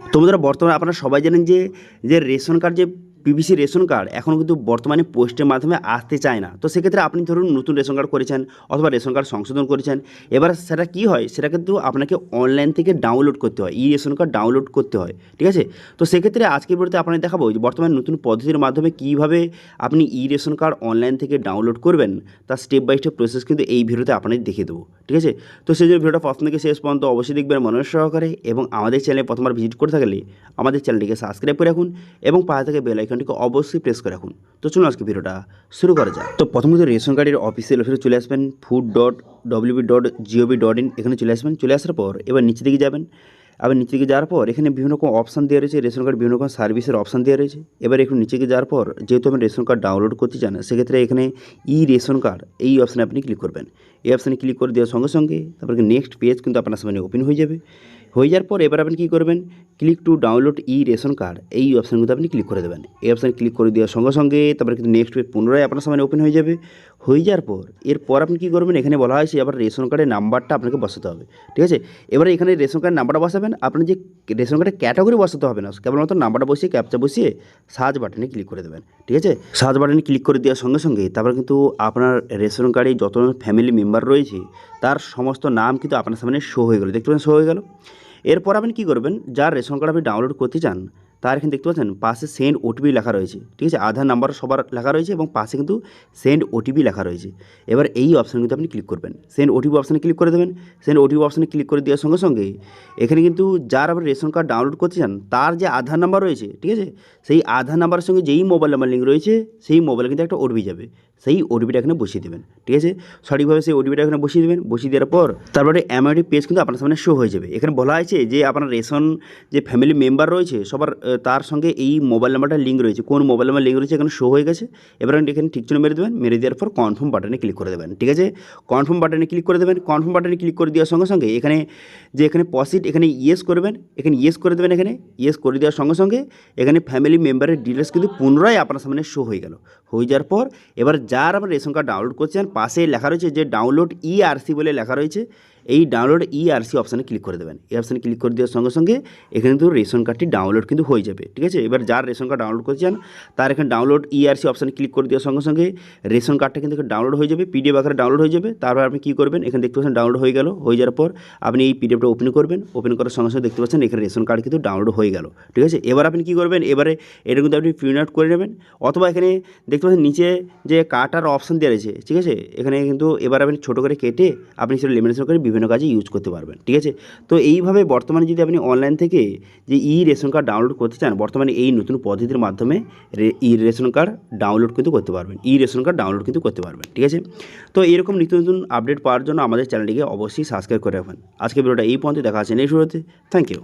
তো বন্ধুরা বর্তমানে আপনারা সবাই জানেন যে যে রেশন কার্ড যে পিভিসি রেশন কার্ড এখন কিন্তু বর্তমানে পোস্টের মাধ্যমে আসতে চায় না। তো সেক্ষেত্রে আপনি ধরুন নতুন রেশন কার্ড করেছেন অথবা রেশন কার্ড সংশোধন করেছেন। এবার সেটা কি হয়? সেটা কিন্তু আপনাকে অনলাইন থেকে ডাউনলোড করতে হয়। ই রেশন কার্ড ডাউনলোড করতে হয়। ঠিক আছে? তো সেক্ষেত্রে আজকের ভিডিওতে আপনাকে দেখাবো যে বর্তমানে নতুন পদ্ধতির মাধ্যমে কীভাবে আপনি ই রেশন কার্ড অনলাইন থেকে ডাউনলোড করবেন। তার স্টেপ বাই স্টেপ প্রসেস কিন্তু এই ভিডিওতে আপনাদের দেখিয়ে দেবো। ঠিক আছে? তো সেই জন্য ভিডিওটা প্রথম থেকে শেষ পর্যন্ত অবশ্যই দেখবেন মনোযোগ সহকারে এবং আমাদের চ্যানেলে প্রথমবার ভিজিট করে থাকলে আমাদের চ্যানেলটিকে সাবস্ক্রাইব করে রাখুন এবং পাশে থেকে বেল আইকনটিকে অবশ্যই প্রেস করে রাখুন। তো চলুন আজকে ভিডিওটা শুরু করা যাক। তো প্রথমত রেশন কার্ডের অফিসিয়াল ওয়েবসাইটে চলে আসবেন food dot WB dot GOV dot in এখানে চলে আসবেন। চলে আসার পর এবার নিচে দিকে যাবেন। আবার নিচে দিকে যাওয়ার পর এখানে বিভিন্ন রকম অপশান দেওয়া রয়েছে। রেশন কার্ড বিভিন্ন রকম সার্ভিসের অপশান দেওয়া রয়েছে। এবার একটু নিচে গিয়ে যাওয়ার পর যেহেতু আপনি রেশন কার্ড ডাউনলোড করতে চান, সেক্ষেত্রে এখানে ই রেশন কার্ড এই অপশানে আপনি ক্লিক করবেন। এই অপশানে ক্লিক করে দেওয়ার সঙ্গে সঙ্গে তারপরে নেক্সট পেজ কিন্তু আপনার সামনে ওপেন হয়ে যাবে। হয়ে যাওয়ার পর এবার আপনি কী করবেন? Click to download e ration card, এই অপশানগুলো আপনি ক্লিক করে দেবেন। এই অপশান ক্লিক করে দেওয়ার সঙ্গে সঙ্গে তারপরে কিন্তু নেক্সট পেজ পুনরায় আপনার সামনে ওপেন হয়ে যাবে। হয়ে যাওয়ার পর, এরপর আপনি কী করবেন? এখানে বলা হয়েছে আবার রেশন কার্ডের নাম্বারটা আপনাকে বসাতে হবে। ঠিক আছে? এবারে এখানে রেশন কার্ডের নাম্বারটা বসাবেন। আপনার যে রেশন কার্ডের ক্যাটাগরি বসাতে হবে না, কেবলমাত্র নাম্বারটা বসিয়ে ক্যাপচা বসিয়ে সার্চ বাটনে ক্লিক করে দেবেন। ঠিক আছে? সার্চ বাটনে ক্লিক করে দেওয়ার সঙ্গে সঙ্গে তারপর কিন্তু আপনার রেশন কার্ডে যত ফ্যামিলি মেম্বার রয়েছে, তার সমস্ত নাম কিন্তু আপনার সামনে শো হয়ে গেলো। দেখতে পাচ্ছেন শো হয়ে গেল? এরপর আপনি কী করবেন? যার রেশন কার্ড আপনি ডাউনলোড করতে চান, তার এখানে দেখতে পাচ্ছেন, পাশে সেন্ড ওটিপি লেখা রয়েছে। ঠিক আছে? আধার নাম্বার সবার লেখা রয়েছে এবং পাশে কিন্তু সেন্ড ওটিপি লেখা রয়েছে। এবার এই অপশানে কিন্তু আপনি ক্লিক করবেন। সেন্ড ওটিপি অপশানে ক্লিক করে দেবেন। সেন্ড ওটিপি অপশানে ক্লিক করে দেওয়ার সঙ্গে সঙ্গে এখানে কিন্তু যার আপনি রেশন কার্ড ডাউনলোড করতে চান, তার যে আধার নাম্বার রয়েছে, ঠিক আছে? সেই আধার নাম্বারের সঙ্গে যেই মোবাইল নাম্বার লিঙ্ক রয়েছে, সেই মোবাইলে কিন্তু একটা ওটিপি যাবে। সেই ওটিপিটা এখানে বসিয়ে দেবেন, ঠিক আছে? সঠিকভাবে সেই ওটিপিটা এখানে বসিয়ে দেবেন, বসিয়ে দেওয়ার পর তারপরে অ্যামাউন্টি পেজ কিন্তু আপনার সামনে শো হয়ে যাবে। এখানে বলা আছে যে আপনার রেশন যে ফ্যামিলি মেম্বার রয়েছে, সবার তার সঙ্গে এই মোবাইল নাম্বারটা লিঙ্ক রয়েছে। কোন মোবাইল নাম্বার লিঙ্ক রয়েছে এখানে শো হয়ে গেছে। এবার এখানে ঠিক জন্য মেরে দেবেন, মেরে দেওয়ার পর কনফার্ম বাটনে ক্লিক করে দেবেন, ঠিক আছে? কনফার্ম বাটনে ক্লিক করে দেবেন কনফার্ম বাটনে ক্লিক করে দেওয়ার সঙ্গে সঙ্গে এখানে যে এখানে পসিট এখানে ইয়েস করবেন, এখানে ইয়েস করে দেবেন এখানে ইয়েস করে দেওয়ার সঙ্গে সঙ্গে এখানে ফ্যামিলি মেম্বারের ডিটেলস কিন্তু পুনরায় আপনার সামনে শো হয়ে গেল। হয়ে যাওয়ার পর, এবার যার আপনার রেশন কার্ড ডাউনলোড করছেন পাশে লেখা রয়েছে যে ডাউনলোড ইআরসি বলে লেখা রয়েছে। এই ডাউনলোড ইআরসি অপশানে ক্লিক করে দেবেন। এই অপশানে ক্লিক করে দেওয়ার সঙ্গে সঙ্গে এখানে কিন্তু রেশন কার্ডটি ডাউনলোড কিন্তু হয়ে যাবে, ঠিক আছে? এবার যার রেশন কার্ড ডাউনলোড করছেন তার এখানে ডাউনলোড ইআরসি অপশানে ক্লিক করে দেওয়ার সঙ্গে সঙ্গে রেশন কার্ডটা কিন্তু ডাউনলোড হয়ে যাবে পিডিএফ আকারে ডাউনলোড হয়ে যাবে। তারপর আপনি কী করবেন? এখানে দেখতে পাচ্ছেন ডাউনলোড হয়ে গেল, হয়ে যাওয়ার পর আপনি এই পিডিএফটা ওপেন করবেন। ওপেন করার সঙ্গে সঙ্গে দেখতে পাচ্ছেন এখানে রেশন কার্ড কিন্তু ডাউনলোড হয়ে গেল, ঠিক আছে? এবার আপনি কী করবেন? এবারে এটা কিন্তু আপনি প্রিন্ট আউট করে নেবেন, অথবা এখানে দেখতে পাচ্ছেন নিচে যে কাটার অপশান দেওয়া রয়েছে, ঠিক আছে? এখানে কিন্তু এবার আপনি ছোটো করে কেটে আপনি সেটা লেমিনেশন করে বিভিন্ন কাজে ইউজ করতে পারবেন, ঠিক আছে? তো এইভাবে বর্তমানে যদি আপনি অনলাইন থেকে যে ই রেশন কার্ড ডাউনলোড করতে চান, বর্তমানে এই নতুন পদ্ধতির মাধ্যমে ই রেশন কার্ড ডাউনলোড কিন্তু করতে পারবেন, ই রেশন কার্ড ডাউনলোড কিন্তু করতে পারবেন, ঠিক আছে? তো এরকম নিত্য নতুন আপডেট পাওয়ার জন্য আমাদের চ্যানেলটিকে অবশ্যই সাবস্ক্রাইব করে রাখবেন। আজকে ভিডিওটা এই পর্যন্ত দেখা আছে নেক্সট ভিডিওতে থ্যাংক ইউ